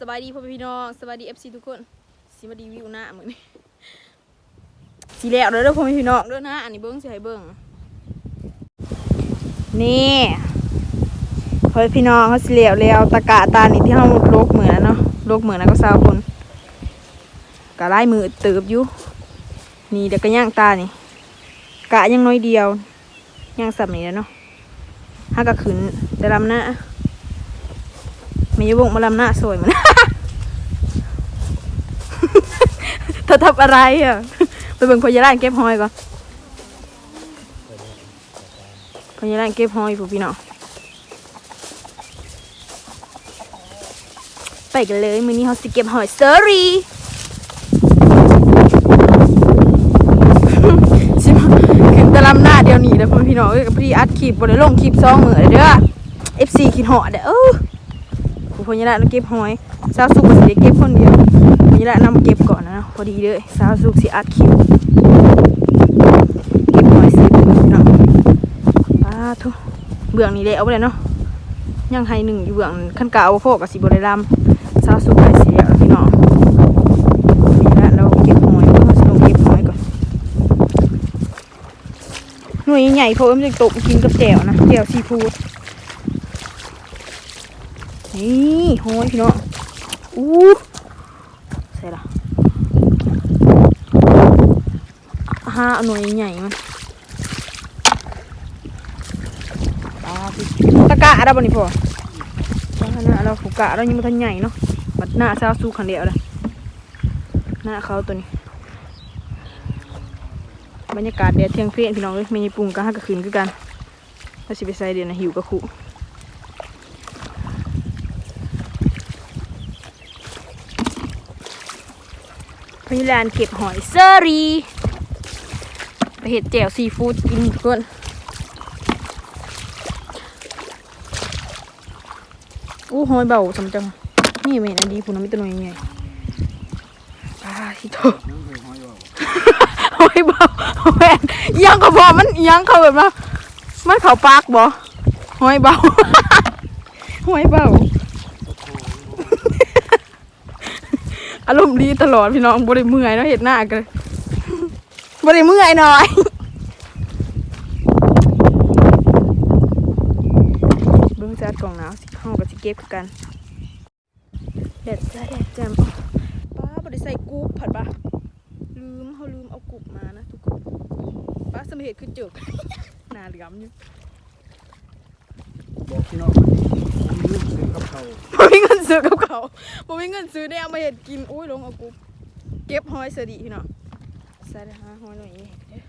สบายดีพ่อพี่น้องสบายดีเอฟซีทุกคนสิมาดีวิวหน้ามือนี้สีแล้วเด้อเด้อพ่อพี่น้องเด้อนะอันนี้เบิ้งสิให้เบิ้งนี่พ่อพี่น้องเขาสิแล้วแล้วตะกะตานี่ที่เฮาโลกเหมือนเนาะโลกเหมือนนะก็สาวคนกะไล่มือเติบอยู่นี่เดี๋ยวก็ย่างตานี่กะยังน้อยเดียวย่างสับนี่แล้วเนาะห้าก็ขึ้นแต่ลำหน้า มีวงมาลำหน้าสวยเหมือนเธอทำอะไรอะ ไปเบิ่งพญานาคเก็บหอยก่อนพญานาคเก็บหอยผู้พี่น้องไปกันเลย มือนี้เขาสิเก็บหอยเซอรี่สิมาขึ้นแตะลำหน้าเดียวนี้แล้วพี่น้องเอ้ยกับพี่อัดคลิปบนลงคลิปสองเหมือเยเด้อ FC คิดหอเด้อ เออผู้พญานาคเก็บหอยสาวสุกสิเก็บคนเดียวพญานาคนำเก็บก่อนนะพอดีเลยสาวสุกสิอัดคลิปเก็บหอยสิเนาะอ้าทุเบื้องนี้เลยเอาไปเลยเนาะยังให้หนึ่งอยู่เบื้องขั้นกะเอาโคกับสิบได้ลำสาวสุกไปเสียแล้วพี่น้องพญานาคเราเก็บหอยเราสิลงเก็บหอยก่อนหน่วยใหญ่เพราะว่ามันจะตกกินกับแจ่วนะแจ่วซีฟู้ด นี่โห้ยพี่น้องอู้ใส่ละห้าหน่วยใหญ่มันตาสิตะกะอะไรบ้านี่พ่อตะกะเราผูกกะเรายังไม่ทันใหญ่เนาะบัดหน้าซาสู้ขันเดียวเลยหน้าเขาตัวนี้ บรรยากาศเดียดเที่ยงเพลียนพี่น้องเลยไมีปุ่งก็ห้ากระคืนคือกันเราสิไปใส่เดียวนะหิวกระคุ พี่แลนเก็บหอยเซอรีไปเห็ดแจ่วซีฟู้ดกินทุกคนอู้หอยเบาสมจัง นี่เมนอันดีผู้น้ำมิตรน้อยใหญ่ปลาที่โตหอยเบาแม่ยังก็พอมันยังเขาแบบว่ามันเขาปากบ่หอยเบาหอยเบา อารมณ์ดีตลอดพี่น้องบ่ได้เมื่อยเนาะเห็ดหน้ากันบ่ได้เมื่อยหน่อยเบิ่งจัดกล่องหนาวสิเข้ากับสิเก็บคือกันแดดจ้าแดดแจ่มป้าบ่ได้ใส่กู๊บผัดปะลืมเฮาลืมเอากุ๊บมานะทุกคนป้าสมเหตุคือจุกหน้าเหลือมอยู่บอกพี่น้องวันนี้ผมลืมซื้อกับเขาวบ่มีเงิน ซื้อกับเขาบ่มีเงินซื้อได้เอามาเฮ็ดกินอุ้ยลงเอากุ๊บเก็บหอยเสยดีพี่น้องใส่หาหอยหน่อยนี่เด้อ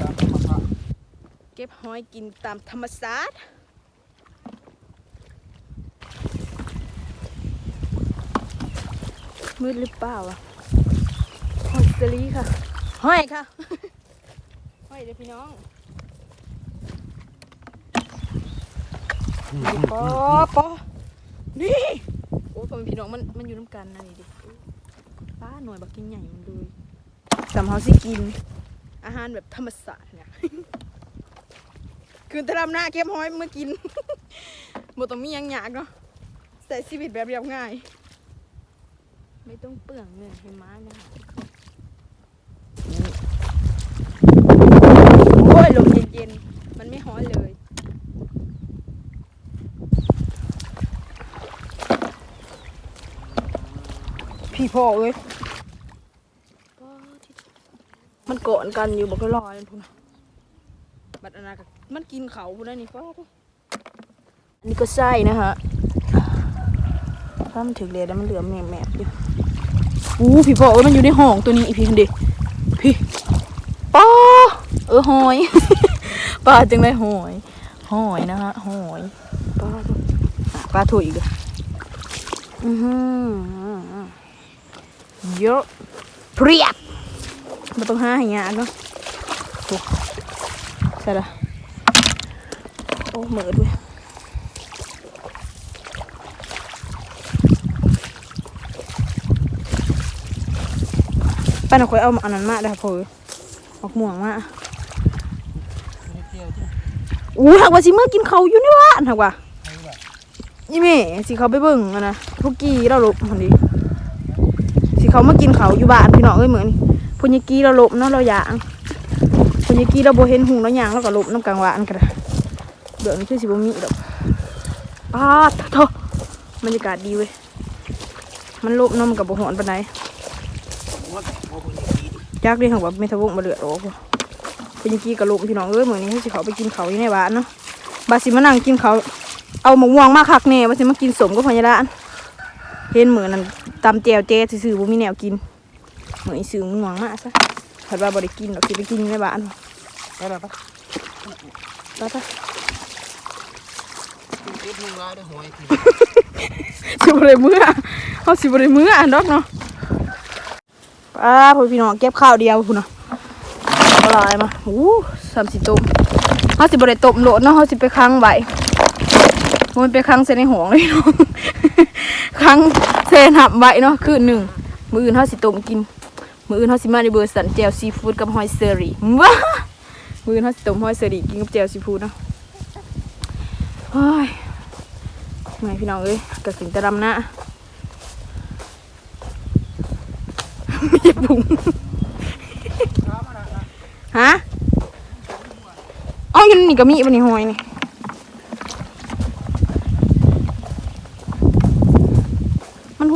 ตามธรรมชาติเก็บหอยกินตามธรรมชาติมืดหรือเปล่าอะหอยสลีค่ะหอยค่ะหอยเดี๋ยวพี่น้อง ปอปอนี่โอ้ยพ่อแม่พี่น้องมันมันอยู่น้ำกันนะนี่ดิป้าหน่วยบักกินใหญ่มันเลยสำเฮาสิกิน อาหารแบบธรรมชาติเนี่ยคือตะลำหน้าเก็บหอยมากินบ่ต้องมีหยังยากเนาะใส่ชีวิตแบบเรียบง่าย ไม่ต้องเปลืองเงินให้ม้านะคะโอ้ยลมเย็นๆ มันไม่ฮ้อนเลย พี่พ่อเอ้ยมันเกาะกันอยู่บอกก็ลอยพุ่นน่ะบัดอนนาก็มันกินเขาพุ่นนะนี่พ่ออันนี้ก็ไส้นะฮะถ้ามันถึงเลยแล้วมันเหลือแมบๆอยู่อู้พี่พ่อเอ้ยมันอยู่ในห้องตัวนี้อีพี่คนเดีพี่ป้าเออหอยปลาจังเลยหอยหอยนะฮะหอยปลาตัวอะปลาถุยอีกอะอือหือ เยอะเพียบมันต้องห้าให้ยากเนาะโอ้ใช่ละโอ้เหมือดเว้ยป้าหน่อยคอยเอาอันนั้นมาได้ค่ะพ่อเอ้ยเอาหม่วงมาอู้หักว่าสิเมื่อกินเขาอยู่นี่วะหักว่าใช่ป่ะยี่แม่สิเขาไปเบิ่งอะนะพวกกี้เราหลบคนดี สิเขามากินเขาอยู่บ้านพี่น้องเอ้ยเหมือนนี่พญกี้เราหลบเนาะเราอยางพญกี้เราโบเห็นหุงเราอยางเราก็หลบน้ำกลางวานกันเดี๋ยวนี้คือสิบมีดอกป้าดโถบรรยากาศดีเว้ยมันหลบเน้ำกับบ่หอนปานใดจักได้หังว่าไม่ทะวงมาเลือดออกว่ะพญกี้กับหลบพี่น้องเอ้ยเหมือนนี้สิเขาไปกินเขาอยู่ในบ้านเนาะบาสิมานั่งกินเขาเอาหมกม่วงมาคักแน่ว่าสิมากินสมก็พญาลานเห็นเหมือนนั่น ตำแจวเจ๊ซื่อๆบ่มีแนวกินเหมือนอีซื้อม่วงมาซะถัดว่าบ่ได้กินดอกสิไปกินในบ้านไปแล้วปะไปไปเอ็ดมึงร้ายได้หอยทีสิบ่ได้มื้อเฮาสิบ่ได้มื้ออันดอกเนาะป้าพ่อพี่น้องเก็บข้าวเดียวพุ่นน่ะเอาหลายมาอู้สามสิต้มเฮาสิบ่ได้ต้มโลดเนาะเฮาสิไปค้างไว้มันไปค้างใส่ในห้องเลยเนาะค้าง แช่น้ำไว้เนาะคืนหนึ่งมืออื่นเฮาสิต้มกิน มืออื่นเฮาสิมาในเบอร์สันแจ่วซีฟู้ดกับหอยเซอรี่ว้ามืออื่นเฮาสิต้มหอยเซอรี่กินกับแจ่วซีฟู้ดเนาะเฮ้ยไงพี่น้องเอ้ยกระสิงตะดำหน้าไม่ใช่พุงฮะเอาอยู่นี่ก็มีปะนี่หอยนี่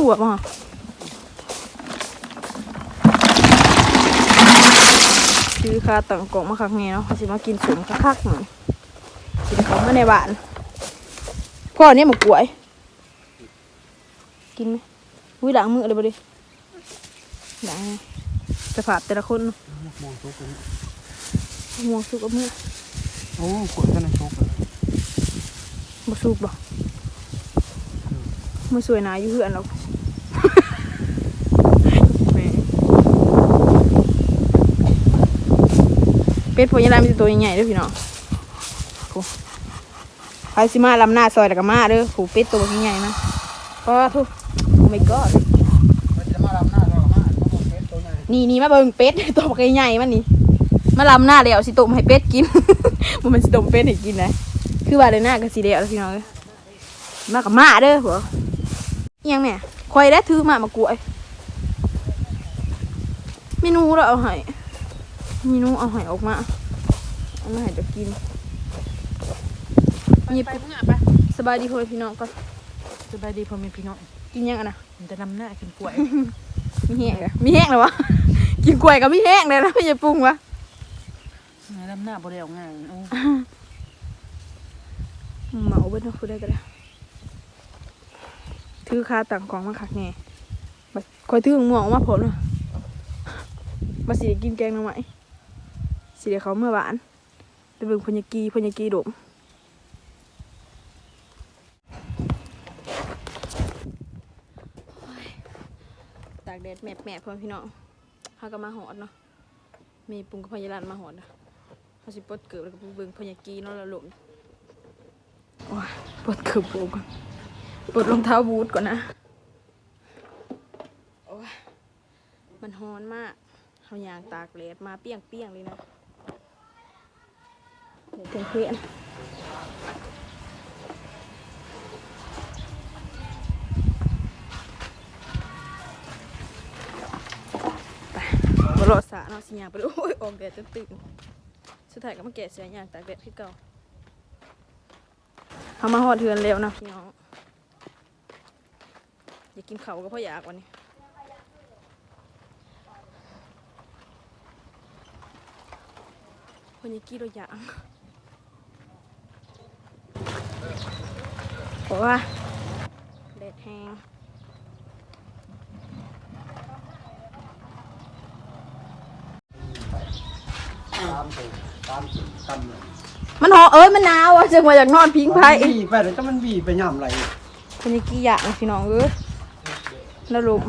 มันหัวป่ะซื้อคาตังกล่องมาคักนี่เนาะเขาสิมากินสมคักๆหน่อยกินเขามาในบ้านพ่อเนี่ยหมกกล้วย กินไหมอุ้ยหล้างมือเลยบ่ดิหล้างไงสภาพแต่ละคนมองทุกคนม่วงสุกกับมือโอ้กดกันในทุกเลยบ่สุกบ่มือสวยนาอยู่เหือนหรอกแหม่ เป็ดพวกนี้ไรมันตัวใหญ่ๆด้วยพี่น้องโอ้ใครสิมาลำหน้าซอยแล้วก็มาเด้อผูเป็ดตัวใหญ่ๆนะก็ทุกโอ้ my god มันจะมาลำหน้าเรามาเขาบอกเอ็ดตัวใหญ่นี่นี่มาเบิ่งเป็ดตัวใหญ่ๆมันนี่มาลำหน้าเดียวสิต้มให้เป็ดกิน มันมันสิต้มเป็ดให้กินนะคือว่าเดี๋ยวหน้าก็สิเดียวแล้วพี่น้องเอ้ยมากับมาเด้อหัวยังแม่คอยได้ถือมามากล้วยเมนูเราเอาให้ เมนูเอาให้ออกมาเอามาให้จะกินหยิบไปมึงอะไปสบายดีพ่อพี่น้องก็สบายดีพ่อแม่พี่น้องกินยังอะนะมันจะนำหน้ากินกล้วยมีแห้งเหรอมีแห้งเหรอวะกินกล้วยกับมีแห้งเลยนะไม่ใช่ปรุงวะนำหน้าบ่ได้เอาง่ายโอ้เหมาเบิ้ลพูดได้ก็ได้ถือคาต่างกองมาคักแน่บัดคอยถือหมวกมาผลน่ะมาสิได้กินแกงหน่อไม้ สิเดี๋ยวเขาเมื่อวานไปเบิ่งพญากีพญากีดมตากแดดแมบแมบพ่อพี่น้องเขาก็มาหอดเนาะมีปรุงกับพญาลันมาหอดนะเขาสิปดเกือบแล้วก็ไปเบิ่งพญากีเนาะแล้วหลมว้ายปดเกือบปูก่อนปดรองเท้าบูทก่อนนะโอ้ยมันฮ้อนมากเขายางตากแดดมาเปี้ยงเปี้ยงเลยนะ เดี๋ยวเพื่อนไปบรอสาเนาะสิยางไปเลยโอ้ยออกแดดจนตื่นสุดท้ายก็มาแกะเสียยางตากแดดคือเก่าเขามาหอดเทือนเร็วนะพี่น้อง อยากกินเขาก็เพราะอยากวันนี้คนอยากกินเราอยาก เพราะว่าแดดแห้งตามตัวตามตัวตามเลยมันหอเอ้ยมันหนาวอะจังว่าอยากนอนพิงไพ่มันบีไปเลยก็มันบีไปย่ำไรคนอยากกินอยากพี่น้องเอ้ยแล้วลม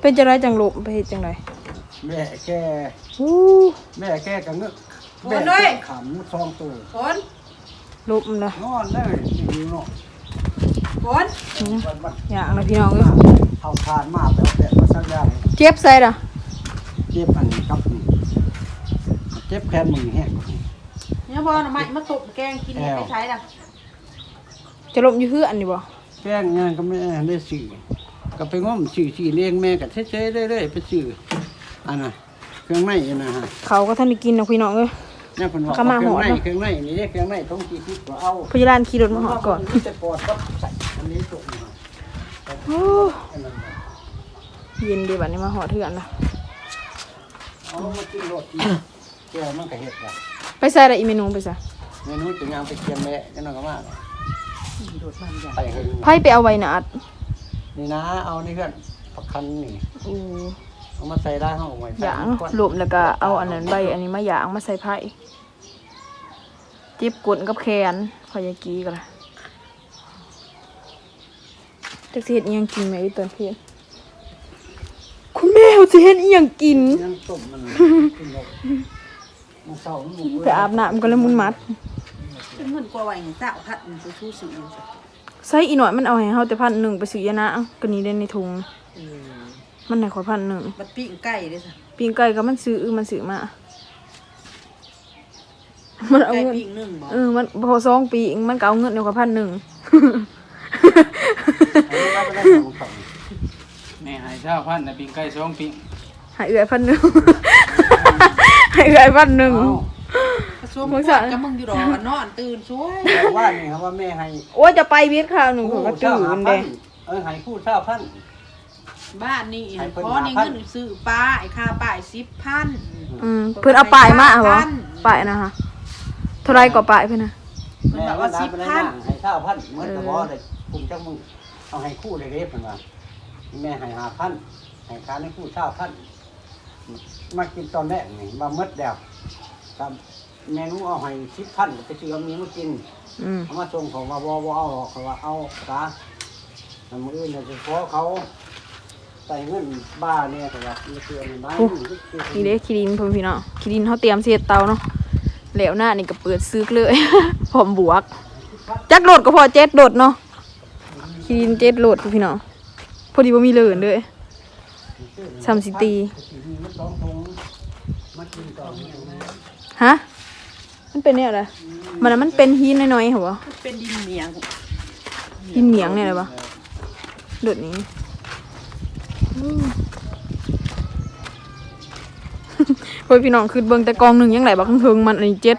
เป็นจังไรจังลมไปเฮ็ดจังไรแม่แกอู้แม่แกกันเงือกโอนด้วยขำซองตัวฝน ลมนะนอนได้อยู่เนาะฝนนี่นะวันวันอยากนะพี่น้องเอ้ยเอาทานมาแล้วแต่มาสักอย่างเจ็บใส่ละเจ็บอันนี้ครับนี่เจ็บแขนมือแห้งเนี่ยพอหน่อไม้มาตุ่มแกงกินเนี่ยไปใช้ล่ะจะลมอยู่เฮือนนี่บ่แป้งงานก็ไม่ได้สื่อก็ไปง้อมสื่อสื่อเลี้ยงแม่กับเฉยๆเรื่อยๆไปสื่ออันน่ะเครื่องในอันนะฮะเขาก็ท่านได้กินนะพี่น้องเอ้ยเนี่ยเพิ่นบอกเข้ามาเครื่องในหอดเนอะ เครื่องในนี่เด้เครื่องในต้องกี่ทิศก็เอาพยาลานขี่รถมาหอดก่อนมัจะปอดก็ใส่อันนี้ตกมาโอ้อันนั้นน่ะเย็นดีบัดนี้มาหอดเฮือนละเอามากินรถอีกแก้วมันก็เฮ็ดอะไปใส่ละอีเมนูไปใส่เมนูจะงามไปเคียนแม่จังนั้นก็มาขี่รถมันอย่างไปเฮ็ดไพ่ไปเอาไว้นาดนี่นะเอานี่เพื่อนปักคันนี่ อู้ เอามาใส่ได้ห้องไว้หยางรวมแล้วก็เอาอันนั้นใบอันนี้มาหยางมาใส่ไพ่จิบกุนกับแคนพอยากีกันละจักสิเฮ็ดอิหยังกินไหมไอ้ตอนเพียนคุณแม่เขาสิเฮ็ดอิหยังกินยังต้มมันกินหมดมันเศร้ามันบุกไปอาบน้ำก็เลยมุนมัดเป็นเงินกว่าไหวเจ้าพัดมันไปชู้สื่อใส่อีหน่อยมันเอาให้เฮาแต่พันหนึ่งไปซื้อยานะก็นี้ได้ในถุงเออ มันไหนขอพันหนึ่งบัดปิ้งไก่เด้อจ้ะปีงไก่ก็มันซื้อมันซื้อมา มันเอาไก่เงินปิ้งนึ่งบ่เออมันพอสองปีเองมันก็เอาเงินเดียวกับพันหนึ่งอันนี้เราไม่ได้ของเขาแม่ใหายเช้าพันแต่ปิงไก่สองปิงใหายเอื่อยพันหนึ่ง ใหายเอื่อยพันหนึ่งเอาผสมมึงพสั่วกงกับมึงอยู่ดอกอะนอนตื่นสวยแต่ว่านี่ครับว่าแม่ให้โอ้ยจะไปเวียดข้าวหนึ่งผมก็ตื่หานเด้พันเออให้คู่เช้าพัน บ้านนี่ให้เพิ่นพอในหาพันเงินซื้อปลาไอ้ค่าป้ายสิบพันอืมเพื่อนเอาป้ายมาเหรอพันป้ายนะคะเท่าไรกว่าป้ายเพื่อนนะเพิ่นบอกว่าสิบพันให้เช้าพันเหมือนกับว่าเลยกลุ่มเจ้ามึงเอาให้คู่เลยเด้เพิ่นว่าแม่ให้หาพันให้ค้าให้คู่เช้าพันมากินตอนแรกนี่มาเมดแล้วครับเมนูเอาให้สิบพันไปซื้อเอามีมากินอืมเอามาส่งเขามาบอบเอาหรอกเขาว่าเอาซะทำมืออื่นเนี่ยเฉพาะเขา ใส่เงินบ้าเนี่ยเขาว่าไม่เชื่อในบ้านนี่เด้คิรินพ่อพี่เนาะคิรินเขาเตรียมเสียเตาเนาะแล้วหน้านี่ก็เปิดซึกเลย ผอมบวก จักโหลดก็พอเจ็ดโหลดเนาะคิรินเจ็ดโหลดพ่อพี่เนาะพอดีว่ามีเหลินด้วยซัมซิตี้มันสองถุงมากินต่อเนี่ยฮะมันเป็นเนี่ยอะไรมันน่ะมันเป็นหินน้อยๆเหรอวะเป็นดินเหนียงหินเหนียงเนี่ยอะไรวะโดดนี้ อืมโอ้ยพี่น้องคือเบิ่งแต่กองหนึ่งยังไหลบักเทิงๆมันอันนี้เจ็ด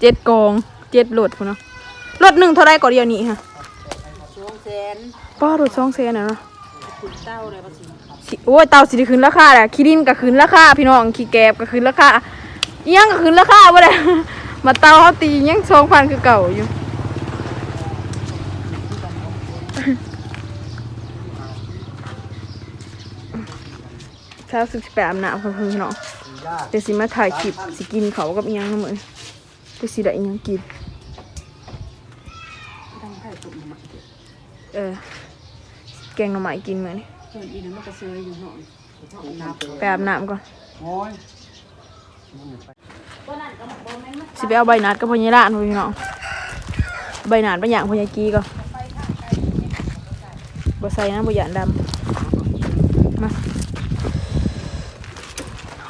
เจ็ดกองเจ็ดโหลดพุ่นเนาะโหลดหนึ่งเท่าไรก่อนเดียวนี้ค่ะสองแสนป้าโหลดสองเซนน่ะเนาะขุนเต้าเลยภาษีสิโอ้ยเตาสิได้ขึ้นราคาแหละขี้ดินก็ขึ้นราคาพี่น้องขี้แกบก็ขึ้นราคาอิหยังก็ขึ้นราคาบ่ได้มาเตาเขาตียังสองพันคือเก่าอยู่ ช้าสึกสิไปอาบน้ำค่ะพี่น้องยากแต่สิมาถ่ายคลิปสิกินเขาวกับอิหยังนั่นเหมือนแต่สิได้อิหยังกินตั้งไข่ตุ่มมาเออแกงหน่อไม้กินเหมือนเพิ่นอีนั่นมันก็เซยอยู่เนาะเนาะนับไปอาบน้ำก่อนโอ้ยสิไปเอาใบนัดกับพญาลานพ่อพี่น้องใบนัดไปอย่างพญากีก่อนบ่ใส่นะบ่หยานดำมา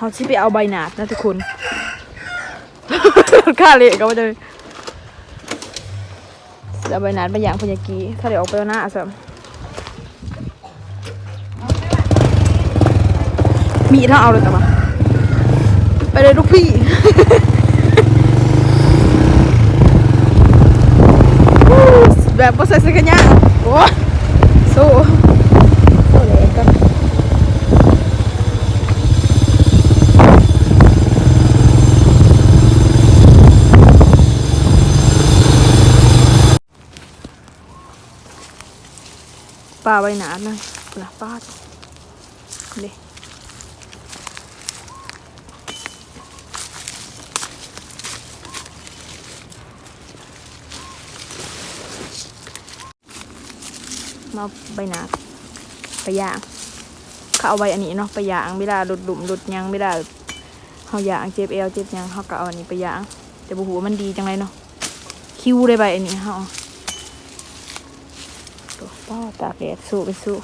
เขาสิไปเอาใบนัดนะทุกคนค่าเละก็ไม่ได้สิเอาใบนัดไปอย่างพญากีถ้าเดี๋ยวออกไปเอาหน้าสมมีถ้าเอาเลยแต่ว่าไปเลยลูกพี่แบบบ่ใส่เสื้อกันยาวโอ้สู้สู้เลยกันปลาใบหนาดนะปลาป้าดเด้มาใบหนาไปย่างเขาเอาใบอันนี้เนาะไปย่างไม่ได้หลุดหลุมหลุดยังไม่ได้เขาย่างเจ็บเอวเจ็บยังเขาก็เอาอันนี้ไปย่างแต่บุหัวมันดีจังเลยเนาะคิวได้ใบอันนี้เขา ตัวป้าตากแดดสู้ไปสู้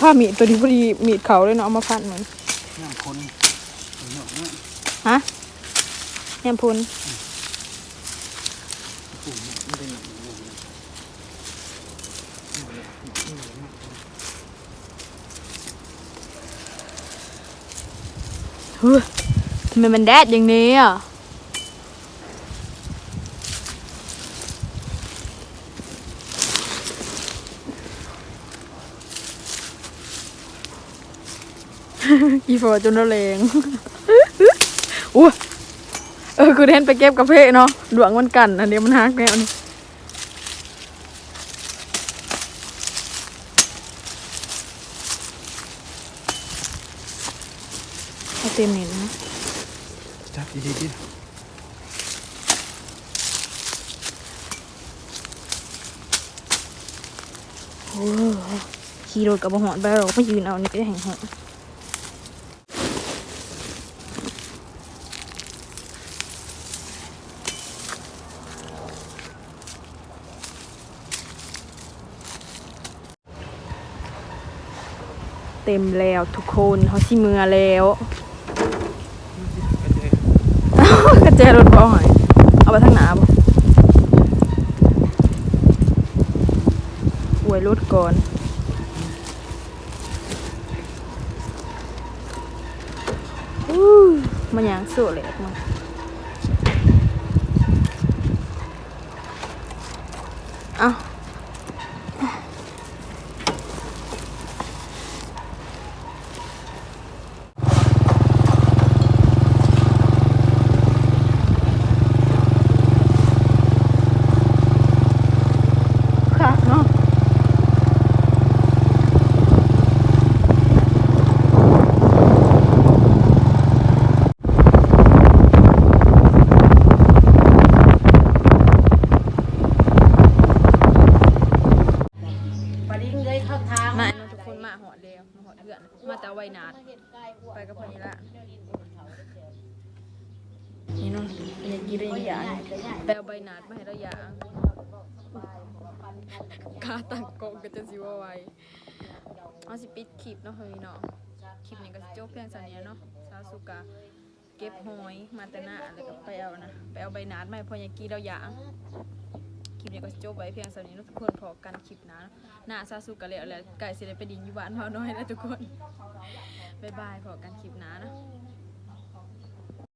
ผ้ามีดตัวนี้พอดีมีดเขาเลยเนาะเอามาพันเหมือนน้ำคนเหนียวเนี่ยฮะแยมพุน เฮ้ยทำไมมันแดดอย่างนี้อะอีฟอจนระเลงอู้เออกูเดินไปเก็บกาแฟเนาะ ดวงมันกัน อันเดียวมันหักแนวนี่ เอาเต็มนี่นะ จับดีๆดิโอ้ขี่รถกับบหอนไปหรอกไม่ยืนเอานี่ก็ได้แห่งหอนเต็มแล้วทุกคนเขาชิมือแล้ว กระเจรถบ่หอยเอาไปทางหนาบ่อวยรถก่อนอู้มันยังสู้เลยมันเอาค่ะเนาะ ปดิ้งเลยเข้าทาง มาเนาะทุกคนมาหอดเดียวมาหอดเถื่อนมาแต่ไวนาด ไปกับพอนี้ละนี่เนาะอยากกินได้ยังอย่างแปลใบนาดมาให้เราอย่างกาตั้งกล้องก็จะสิว่าไวเอาสิปิดคลิปเนาะเฮ้ยเนาะคลิปนี้ก็สิจบเพียงเท่านี้เนาะสาวสุกาเก็บหอยมาแต่หน้าแล้วก็ไปเอานะไปเอาใบนาดมาให้พอยากีเราอย่างค ลิปนี้ก็จบไว้เพียงสำนี้ทุกคนพอกันคลิปน้าเนาะหน้าซาสุกันเลยอะไรไก่เสได็จไปดินอยู่บ้านเมาน้อยแล้วทุกคนบ๊ายบายพอกันคลิปน้านะ